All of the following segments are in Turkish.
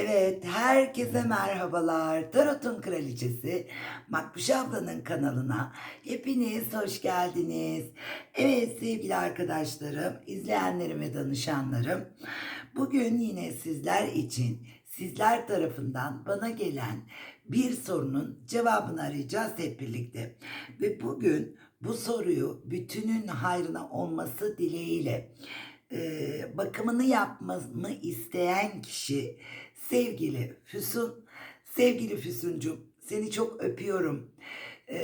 Evet, herkese merhabalar. Tarot'un Kraliçesi Makbuş ablanın kanalına hepiniz hoş geldiniz. Evet sevgili arkadaşlarım, izleyenlerim ve danışanlarım. Bugün yine sizler için, sizler tarafından bana gelen bir sorunun cevabını arayacağız hep birlikte. Ve bugün bu soruyu bütünün hayrına olması dileğiyle e, bakımını yapmamı isteyen kişi sevgili Füsun. Sevgili Füsuncum seni çok öpüyorum. E,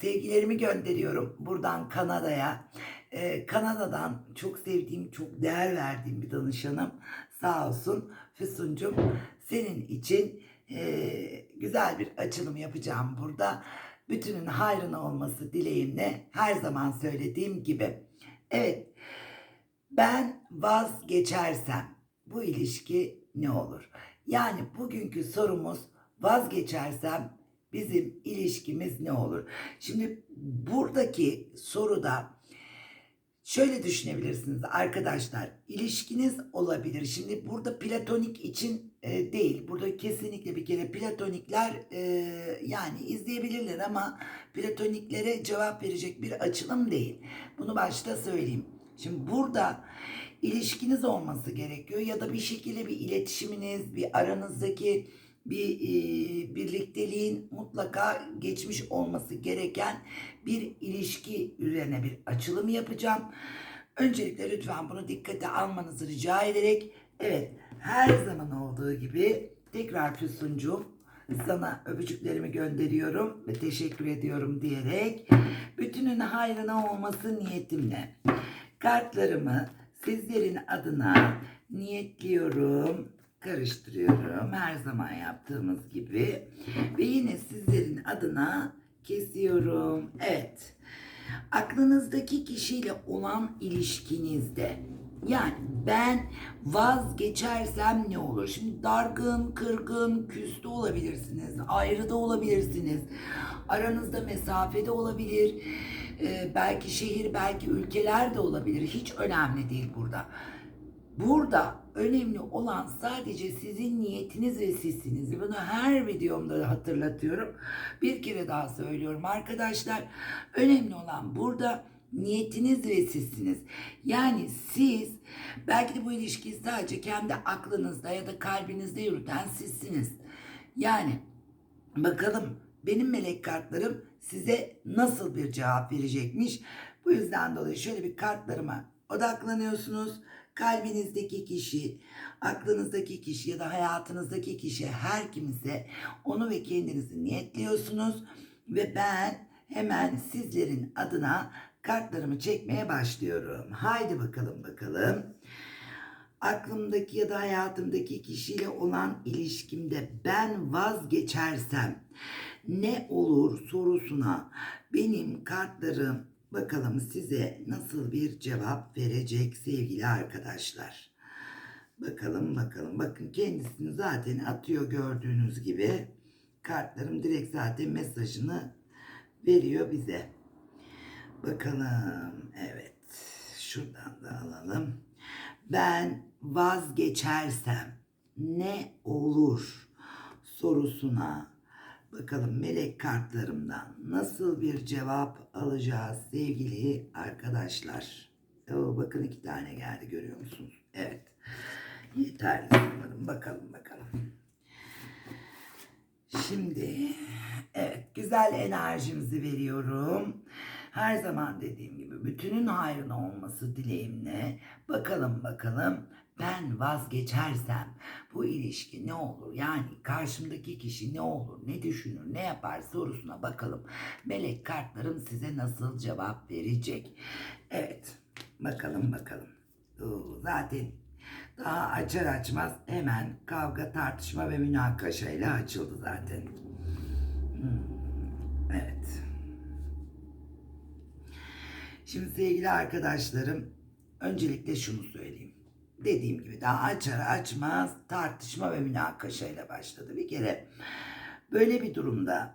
sevgilerimi gönderiyorum buradan Kanada'ya. E, Kanada'dan çok sevdiğim, çok değer verdiğim bir danışanım. Sağ olsun Füsuncum. Senin için e, güzel bir açılım yapacağım burada. Bütünün hayrına olması dileğimle her zaman söylediğim gibi. Evet ben vazgeçersem bu ilişki ne olur? Yani bugünkü sorumuz vazgeçersem bizim ilişkimiz ne olur? Şimdi buradaki soruda şöyle düşünebilirsiniz arkadaşlar. İlişkiniz olabilir. Şimdi burada platonik için e, değil. Burada kesinlikle bir kere platonikler e, yani izleyebilirler ama platoniklere cevap verecek bir açılım değil. Bunu başta söyleyeyim. Şimdi burada ilişkiniz olması gerekiyor ya da bir şekilde bir iletişiminiz, bir aranızdaki bir e, birlikteliğin mutlaka geçmiş olması gereken bir ilişki üzerine bir açılım yapacağım. Öncelikle lütfen bunu dikkate almanızı rica ederek evet her zaman olduğu gibi tekrar Füsuncuğum sana öpücüklerimi gönderiyorum ve teşekkür ediyorum diyerek bütünün hayrına olması niyetimle kartlarımı sizlerin adına niyetliyorum, karıştırıyorum her zaman yaptığımız gibi ve yine sizlerin adına kesiyorum. Evet. Aklınızdaki kişiyle olan ilişkinizde yani ben vazgeçersem ne olur? Şimdi dargın, kırgın, küste olabilirsiniz, ayrı da olabilirsiniz. Aranızda mesafede olabilir. Ee, belki şehir, belki ülkeler de olabilir. Hiç önemli değil burada. Burada önemli olan sadece sizin niyetiniz ve sizsiniz. Bunu her videomda hatırlatıyorum. Bir kere daha söylüyorum arkadaşlar. Önemli olan burada niyetiniz ve sizsiniz. Yani siz belki de bu ilişkiyi sadece kendi aklınızda ya da kalbinizde yürüten sizsiniz. Yani bakalım benim melek kartlarım size nasıl bir cevap verecekmiş. Bu yüzden dolayı şöyle bir kartlarıma odaklanıyorsunuz. Kalbinizdeki kişi, aklınızdaki kişi ya da hayatınızdaki kişi her kimse onu ve kendinizi niyetliyorsunuz. Ve ben hemen sizlerin adına kartlarımı çekmeye başlıyorum. Haydi bakalım bakalım. Aklımdaki ya da hayatımdaki kişiyle olan ilişkimde ben vazgeçersem ne olur sorusuna benim kartlarım bakalım size nasıl bir cevap verecek sevgili arkadaşlar. Bakalım bakalım. Bakın kendisini zaten atıyor gördüğünüz gibi. Kartlarım direkt zaten mesajını veriyor bize. Bakalım. Evet. Şuradan da alalım. Ben vazgeçersem ne olur sorusuna bakalım melek kartlarımdan nasıl bir cevap alacağız sevgili arkadaşlar. Oo, bakın iki tane geldi görüyor musunuz? Evet. Yeterli sanırım. Bakalım bakalım. Şimdi evet güzel enerjimizi veriyorum. Her zaman dediğim gibi bütünün hayrına olması dileğimle bakalım bakalım ben vazgeçersem bu ilişki ne olur? Yani karşımdaki kişi ne olur, ne düşünür, ne yapar sorusuna bakalım. Melek kartlarım size nasıl cevap verecek? Evet, bakalım bakalım. Oo, zaten daha açar açmaz hemen kavga, tartışma ve münakaşa ile açıldı zaten. Hmm, evet. Şimdi sevgili arkadaşlarım, öncelikle şunu söyleyeyim. Dediğim gibi daha açar açmaz tartışma ve münakaşa ile başladı. Bir kere böyle bir durumda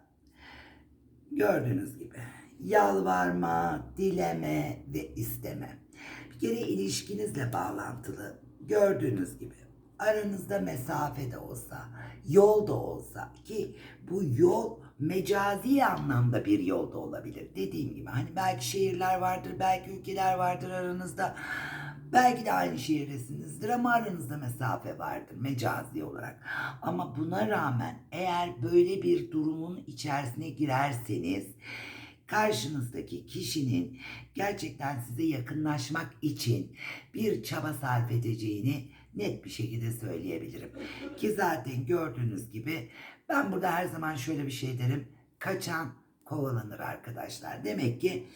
gördüğünüz gibi yalvarma, dileme ve isteme. Bir kere ilişkinizle bağlantılı gördüğünüz gibi aranızda mesafe de olsa, yol da olsa ki bu yol mecazi anlamda bir yol da olabilir. Dediğim gibi hani belki şehirler vardır, belki ülkeler vardır aranızda. Belki de aynı şehirdesinizdir ama aranızda mesafe vardır mecazi olarak. Ama buna rağmen eğer böyle bir durumun içerisine girerseniz karşınızdaki kişinin gerçekten size yakınlaşmak için bir çaba sarf edeceğini net bir şekilde söyleyebilirim. Ki zaten gördüğünüz gibi ben burada her zaman şöyle bir şey derim. Kaçan kovalanır arkadaşlar. Demek ki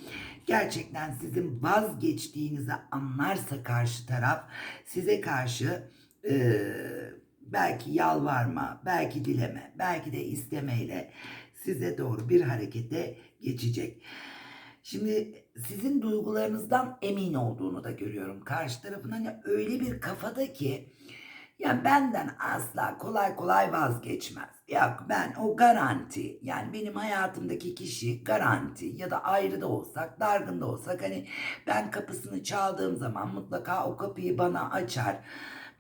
gerçekten sizin vazgeçtiğinizi anlarsa karşı taraf size karşı eee, belki yalvarma, belki dileme, belki de istemeyle size doğru bir harekete geçecek. Şimdi sizin duygularınızdan emin olduğunu da görüyorum. Karşı tarafın hani öyle bir kafada ki ya benden asla kolay kolay vazgeçmez. Yok ben o garanti yani benim hayatımdaki kişi garanti ya da ayrı da olsak dargın da olsak hani ben kapısını çaldığım zaman mutlaka o kapıyı bana açar.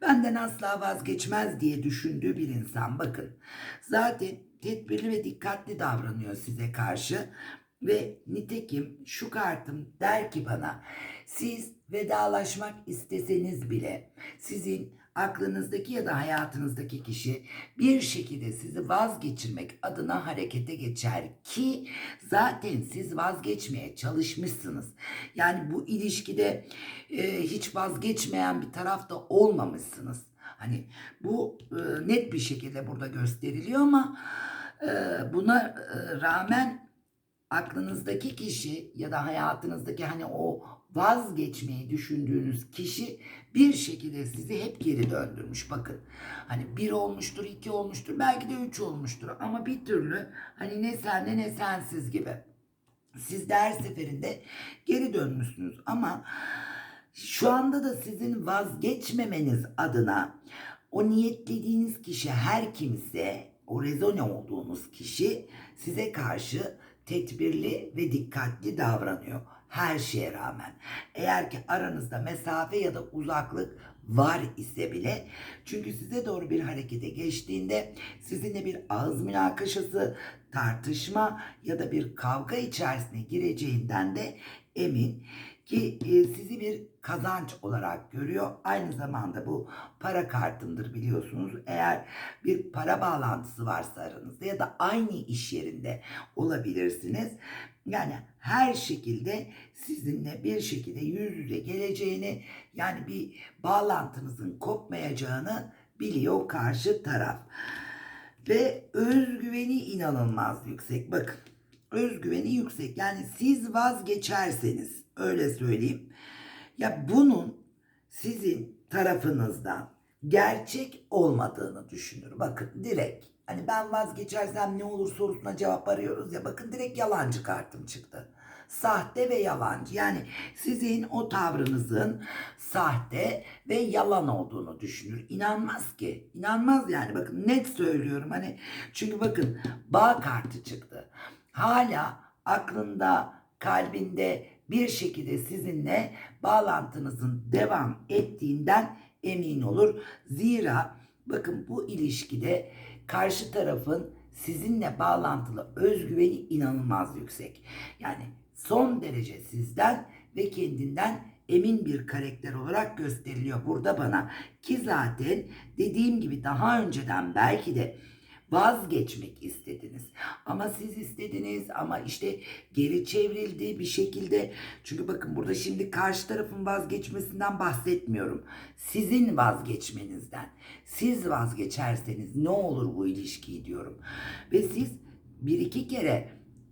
Benden asla vazgeçmez diye düşündüğü bir insan bakın. Zaten tedbirli ve dikkatli davranıyor size karşı. Ve nitekim şu kartım der ki bana siz vedalaşmak isteseniz bile sizin aklınızdaki ya da hayatınızdaki kişi bir şekilde sizi vazgeçirmek adına harekete geçer ki zaten siz vazgeçmeye çalışmışsınız. Yani bu ilişkide e, hiç vazgeçmeyen bir tarafta olmamışsınız. Hani bu e, net bir şekilde burada gösteriliyor ama e, buna e, rağmen aklınızdaki kişi ya da hayatınızdaki hani o vazgeçmeyi düşündüğünüz kişi bir şekilde sizi hep geri döndürmüş. Bakın hani bir olmuştur, iki olmuştur, belki de üç olmuştur ama bir türlü hani ne senle ne sensiz gibi. Siz de her seferinde geri dönmüşsünüz ama şu anda da sizin vazgeçmemeniz adına o niyetlediğiniz kişi her kimse o rezone olduğunuz kişi size karşı tedbirli ve dikkatli davranıyor her şeye rağmen. Eğer ki aranızda mesafe ya da uzaklık var ise bile çünkü size doğru bir harekete geçtiğinde sizinle bir ağız münakaşası, tartışma ya da bir kavga içerisine gireceğinden de emin ki e, sizi bir kazanç olarak görüyor. Aynı zamanda bu para kartındır biliyorsunuz. Eğer bir para bağlantısı varsa aranızda ya da aynı iş yerinde olabilirsiniz. Yani her şekilde sizinle bir şekilde yüz yüze geleceğini yani bir bağlantınızın kopmayacağını biliyor karşı taraf. Ve özgüveni inanılmaz yüksek. Bakın özgüveni yüksek. Yani siz vazgeçerseniz öyle söyleyeyim. Ya bunun sizin tarafınızdan gerçek olmadığını düşünür. Bakın direkt hani ben vazgeçersem ne olur sorusuna cevap arıyoruz ya bakın direkt yalancı kartım çıktı. Sahte ve yalancı. Yani sizin o tavrınızın sahte ve yalan olduğunu düşünür. İnanmaz ki. İnanmaz yani bakın net söylüyorum. Hani çünkü bakın bağ kartı çıktı. Hala aklında, kalbinde bir şekilde sizinle bağlantınızın devam ettiğinden emin olur. Zira bakın bu ilişkide karşı tarafın sizinle bağlantılı özgüveni inanılmaz yüksek. Yani son derece sizden ve kendinden emin bir karakter olarak gösteriliyor burada bana. Ki zaten dediğim gibi daha önceden belki de vazgeçmek istediniz. Ama siz istediniz ama işte geri çevrildi bir şekilde. Çünkü bakın burada şimdi karşı tarafın vazgeçmesinden bahsetmiyorum. Sizin vazgeçmenizden. Siz vazgeçerseniz ne olur bu ilişkiyi diyorum. Ve siz bir iki kere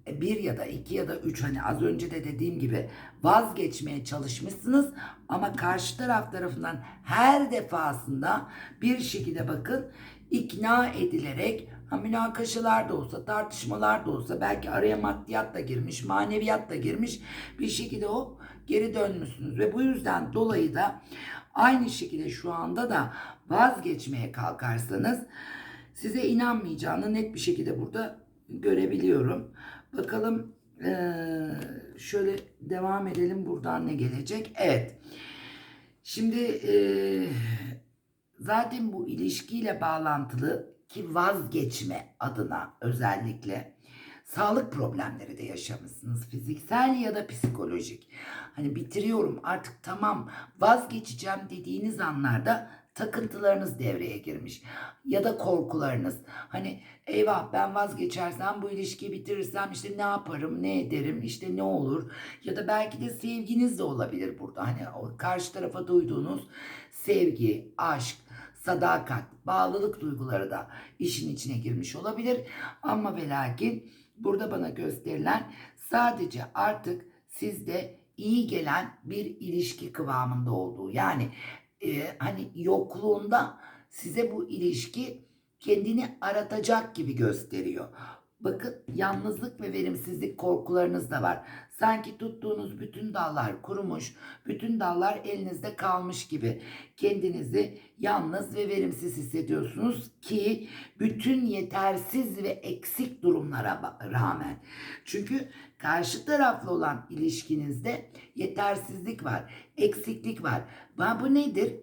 bir ya da iki ya da üç hani az önce de dediğim gibi vazgeçmeye çalışmışsınız ama karşı taraf tarafından her defasında bir şekilde bakın ikna edilerek ha, münakaşalar da olsa tartışmalar da olsa belki araya maddiyat da girmiş maneviyat da girmiş bir şekilde hop geri dönmüşsünüz ve bu yüzden dolayı da aynı şekilde şu anda da vazgeçmeye kalkarsanız size inanmayacağını net bir şekilde burada görebiliyorum. Bakalım şöyle devam edelim buradan ne gelecek? Evet. Şimdi eee, zaten bu ilişkiyle bağlantılı ki vazgeçme adına özellikle sağlık problemleri de yaşamışsınız. Fiziksel ya da psikolojik. Hani bitiriyorum artık tamam vazgeçeceğim dediğiniz anlarda takıntılarınız devreye girmiş. Ya da korkularınız. Hani eyvah ben vazgeçersem bu ilişkiyi bitirirsem işte ne yaparım ne ederim işte ne olur. Ya da belki de sevginiz de olabilir burada. Hani karşı tarafa duyduğunuz sevgi, aşk, sadakat, bağlılık duyguları da işin içine girmiş olabilir. Ama ve lakin burada bana gösterilen sadece artık sizde iyi gelen bir ilişki kıvamında olduğu. Yani e, hani yokluğunda size bu ilişki kendini aratacak gibi gösteriyor. Bakın yalnızlık ve verimsizlik korkularınız da var. Sanki tuttuğunuz bütün dallar kurumuş, bütün dallar elinizde kalmış gibi kendinizi yalnız ve verimsiz hissediyorsunuz ki bütün yetersiz ve eksik durumlara rağmen. Çünkü karşı taraflı olan ilişkinizde yetersizlik var, eksiklik var. Bu nedir?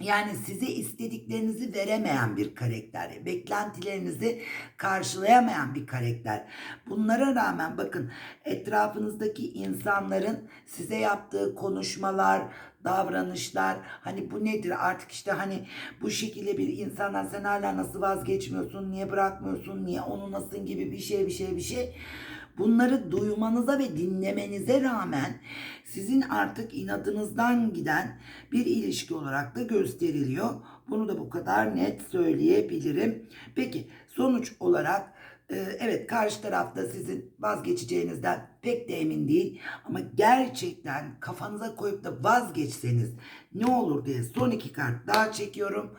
Yani size istediklerinizi veremeyen bir karakter, beklentilerinizi karşılayamayan bir karakter. Bunlara rağmen bakın etrafınızdaki insanların size yaptığı konuşmalar, davranışlar hani bu nedir artık işte hani bu şekilde bir insandan sen hala nasıl vazgeçmiyorsun, niye bırakmıyorsun, niye onu nasıl gibi bir şey bir şey bir şey. Bunları duymanıza ve dinlemenize rağmen sizin artık inadınızdan giden bir ilişki olarak da gösteriliyor. Bunu da bu kadar net söyleyebilirim. Peki sonuç olarak e, evet karşı tarafta sizin vazgeçeceğinizden pek de emin değil ama gerçekten kafanıza koyup da vazgeçseniz ne olur diye son iki kart daha çekiyorum.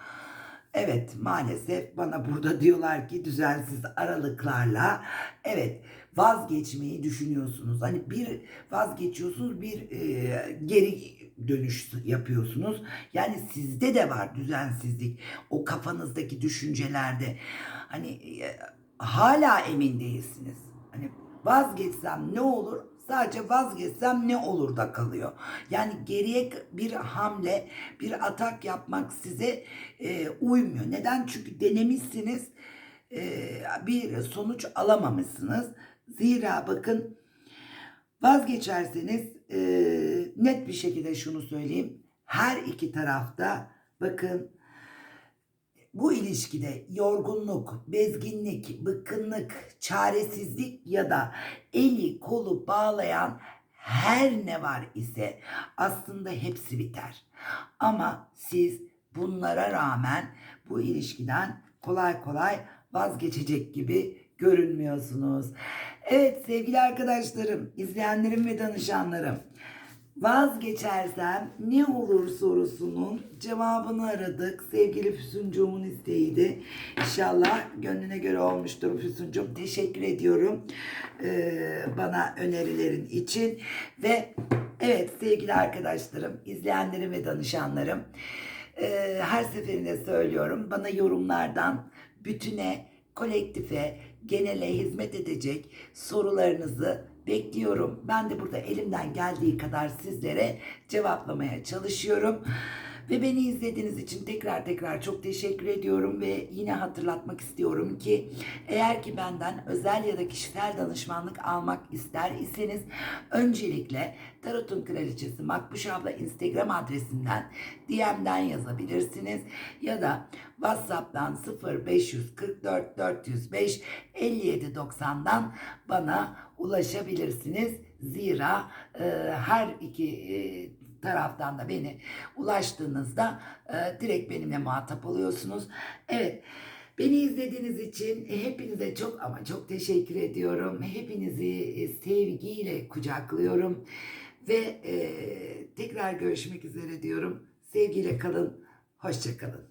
Evet maalesef bana burada diyorlar ki düzensiz aralıklarla evet vazgeçmeyi düşünüyorsunuz. Hani bir vazgeçiyorsunuz bir e, geri dönüş yapıyorsunuz. Yani sizde de var düzensizlik o kafanızdaki düşüncelerde. Hani e, hala emin değilsiniz. Hani vazgeçsem ne olur? Sadece vazgeçsem ne olur da kalıyor. Yani geriye bir hamle, bir atak yapmak size e, uymuyor. Neden? Çünkü denemişsiniz, e, bir sonuç alamamışsınız. Zira bakın vazgeçerseniz e, net bir şekilde şunu söyleyeyim. Her iki tarafta bakın bu ilişkide yorgunluk, bezginlik, bıkkınlık, çaresizlik ya da eli kolu bağlayan her ne var ise aslında hepsi biter. Ama siz bunlara rağmen bu ilişkiden kolay kolay vazgeçecek gibi görünmüyorsunuz. Evet sevgili arkadaşlarım, izleyenlerim ve danışanlarım. Vazgeçersem ne olur sorusunun cevabını aradık. Sevgili Füsuncuğumun isteğiydi. İnşallah gönlüne göre olmuştur Füsuncuğum. Teşekkür ediyorum bana önerilerin için. Ve evet sevgili arkadaşlarım, izleyenlerim ve danışanlarım. her seferinde söylüyorum. Bana yorumlardan bütüne, kolektife, genele hizmet edecek sorularınızı bekliyorum. Ben de burada elimden geldiği kadar sizlere cevaplamaya çalışıyorum. Ve beni izlediğiniz için tekrar tekrar çok teşekkür ediyorum ve yine hatırlatmak istiyorum ki eğer ki benden özel ya da kişisel danışmanlık almak ister iseniz öncelikle Tarot'un Kraliçesi Makbuş abla Instagram adresinden DM'den yazabilirsiniz ya da WhatsApp'tan 0544 405 5790'dan bana ulaşabilirsiniz. Zira e, her iki e, taraftan da beni ulaştığınızda e, direkt benimle muhatap oluyorsunuz. Evet. Beni izlediğiniz için hepinize çok ama çok teşekkür ediyorum. Hepinizi e, sevgiyle kucaklıyorum. Ve e, tekrar görüşmek üzere diyorum. Sevgiyle kalın. Hoşçakalın.